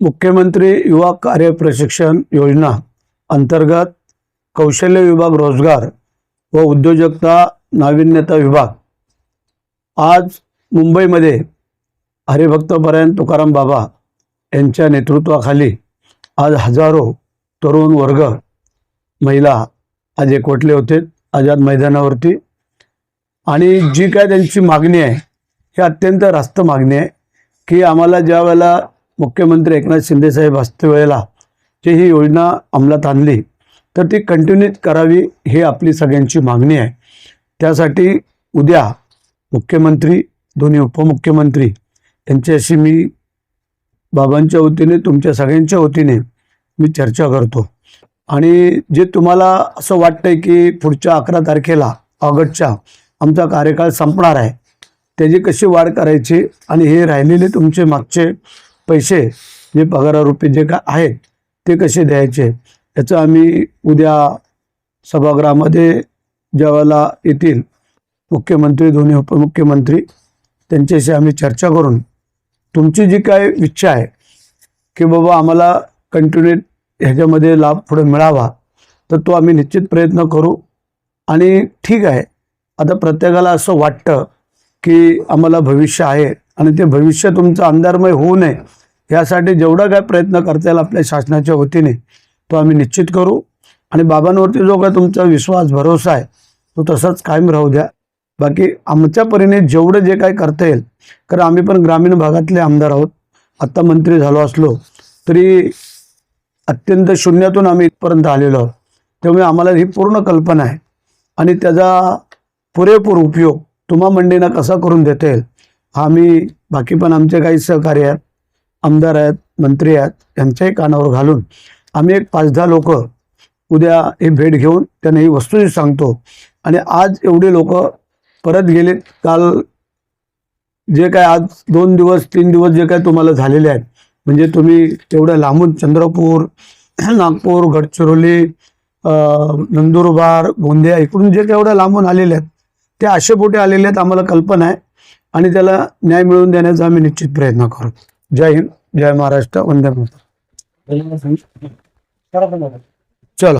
मुख्यमंत्री युवा कार्य प्रशिक्षण योजना अंतर्गत कौशल्य विभाग रोजगार व उद्योजकता नाविन्यता विभाग. आज मुंबईमध्ये हरिभक्तपरायण तुकाराम बाबा यांच्या नेतृत्वाखाली आज हजारो तरुण वर्ग महिला आज एकवटले होते आझाद मैदानावरती. आणि जी काय त्यांची मागणी आहे ही अत्यंत रास्त मागणी आहे की आम्हाला ज्या वेळेला मुख्यमंत्री एकनाथ शिंदेसाहेब असते वेळेला जे ही योजना अंमलात आणली तर ती कंटिन्यू करावी हे आपली सगळ्यांची मागणी आहे. त्यासाठी उद्या मुख्यमंत्री दोन्ही उपमुख्यमंत्री यांच्याशी मी बाबांच्या वतीने तुमच्या सगळ्यांच्या वतीने मी चर्चा करतो. आणि जे तुम्हाला असं वाटतंय की पुढच्या अकरा तारखेला ऑगस्टच्या आमचा कार्यकाळ संपणार आहे त्याची कशी वाढ करायची आणि हे राहिलेले तुमचे मागचे पैसे जे पगारारूपी जे काय आहेत ते कसे द्यायचे? याचं आम्ही उद्या सभागृहामध्ये ज्यावेळेला येतील मुख्यमंत्री दोन्ही उपमुख्यमंत्री त्यांच्याशी आम्ही चर्चा करून तुमची जी काय इच्छा आहे की बाबा आम्हाला कंटिन्यू ह्याच्यामध्ये लाभ पुढे मिळावा तर तो आम्ही निश्चित प्रयत्न करू. आणि ठीक आहे आता प्रत्येकाला असं वाटतं की आम्हाला भविष्य आहे आणि ते भविष्य तुमचं अंधारमय होऊ नये यासाठी जेवढा काय प्रयत्न करता येईल आपल्या शासनाच्या वतीने तो आम्ही निश्चित करू. आणि बाबांवरती जो काय तुमचा विश्वास भरोसा आहे तो तसाच कायम राहू द्या. बाकी आमच्या परीने जेवढं जे काय करता येईल कारण आम्ही पण ग्रामीण भागातले आमदार आहोत आत्ता मंत्री झालो असलो तरी अत्यंत शून्यातून आम्ही इथपर्यंत आलेलो आहोत. त्यामुळे आम्हाला ही पूर्ण कल्पना आहे. आणि त्याचा पुरेपूर उपयोग तुम्हा मंडीना कसा करून देता? येईल आम्ही बाकी पण आमचे काही सहकारी आहेत आमदार आहेत मंत्री आहेत यांच्याही कानावर घालून आम्ही एक पाच दहा लोक उद्या ही भेट घेऊन त्यांना ही वस्तूही सांगतो. आणि आज एवढे लोक परत गेलेत काल जे काय आज दोन दिवस तीन दिवस जे काय तुम्हाला झालेले आहेत म्हणजे तुम्ही तेवढ्या लांबून चंद्रपूर नागपूर गडचिरोली नंदुरबार गोंदिया इकडून जे काही एवढ्या लांबून आलेले आहेत ते असे पोटे आलेले आहेत आम्हाला कल्पना आहे. आणि त्याला न्याय मिळवून देण्याचा आम्ही निश्चित प्रयत्न करू. जय हिंद जय महाराष्ट्र वंदे मातरम. चलो.